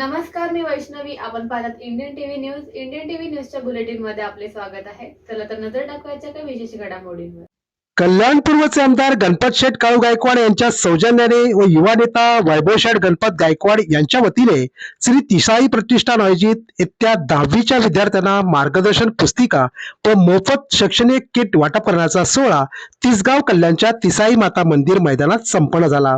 नमस्कार मी वैष्णवी. आपण पाहतात Indian TV news Indian TV न्यूजच्या बुलेटिनमध्ये आपले स्वागत आहे. चला तर नजर टाकवायच्या काही विशेष घडामोडींवर. कल्याण पूर्वचे आमदार गणपत शेठ काळू गायकवाड यांच्या सौजन्याने व युवा नेता वैभव शेठ गणपत गायकवाड यांच्या वतीने श्री तिसाई प्रतिष्ठान आयोजित इयत्ता दहावीच्या विद्यार्थ्यांना मार्गदर्शन पुस्तिका व मोफत शैक्षणिक किट वाटप करण्याचा सोहळा तिसगाव कल्याणच्या तिसाई माता मंदिर मैदानात संपन्न झाला.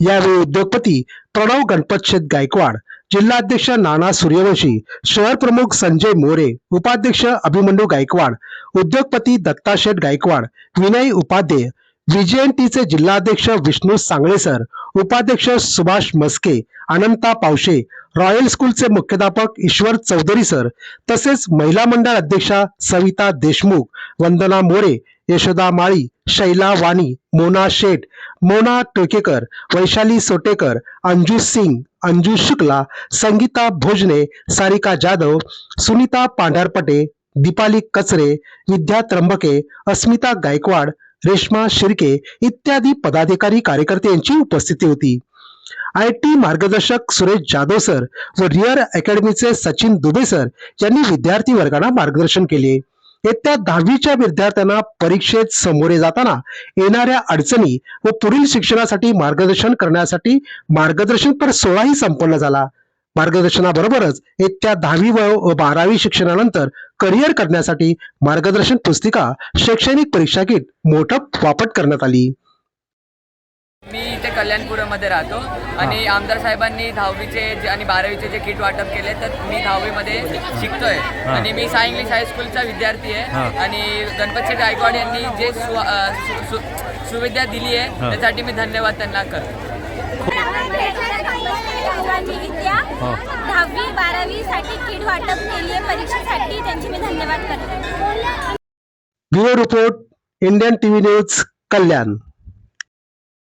यावेळी उद्योगपती प्रणव गणपत शेठ गायकवाड जिल्हाध्यक्ष नाना सूर्यवंशी शहर प्रमुख संजय मोरे उपाध्यक्ष अभिमन्यू गायकवाड उद्योगपती दत्ता शेठ गायकवाड विनय उपाध्ये व्हीजेएनटीचे जिल्हाध्यक्ष विष्णू सांगळे सर उपाध्यक्ष सुभाष मस्के अनंता पावशे रॉयल स्कूलचे मुख्याध्यापक ईश्वर चौधरी सर तसेच महिला मंडळ अध्यक्षा सविता देशमुख वंदना मोरे यशोदा माळी शैला वाणी मोना शेठ मोना टोकेकर वैशाली सोटेकर अंजू सिंग अंजू शुक्ला संगीता भोजने सारिका जाधव सुनीता पांढरपटे दीपाली कचरे विद्या त्र्यंबके अस्मिता गायकवाड रेश्मा शिर्के इत्यादी पदाधिकारी कार्यकर्ते यांची उपस्थिती होती. आय टी मार्गदर्शक सुरेश जाधव सर व रिअर अकॅडमीचे सचिन दुबे सर यांनी विद्यार्थी वर्गांना मार्गदर्शन केले. येत्या दहावीच्या विद्यार्थ्यांना परीक्षेत सामोरे जाताना येणाऱ्या अडचणी व पुढील शिक्षणासाठी मार्गदर्शन करण्यासाठी मार्गदर्शनपर सोहळाही संपन्न झाला. मार्गदर्शनाबरोबरच येत्या दहावी व बारावी शिक्षणानंतर करिअर करण्यासाठी मार्गदर्शन पुस्तिका शैक्षणिक परीक्षा किट मोठं वापट करण्यात आली. मी इथे कल्याणपुरमध्ये राहतो आणि आमदार साहेबांनी दहावीचे जे आणि बारावीचे जे किट वाटप केले तर मी दहावीमध्ये शिकतोय. आणि मी साई इंग्लिश हायस्कूलचा विद्यार्थी आहे आणि गणपतचे गायकवाड यांनी जे सु अ, सु- सु- सुविधा दिली आहे त्यासाठी मी धन्यवाद त्यांना करतो. विद्या दहावी बारावी साठी किट वाटप केली आहे परीक्षेसाठी त्यांचे मी धन्यवाद करते. Bureau report Indian TV news Kalyan.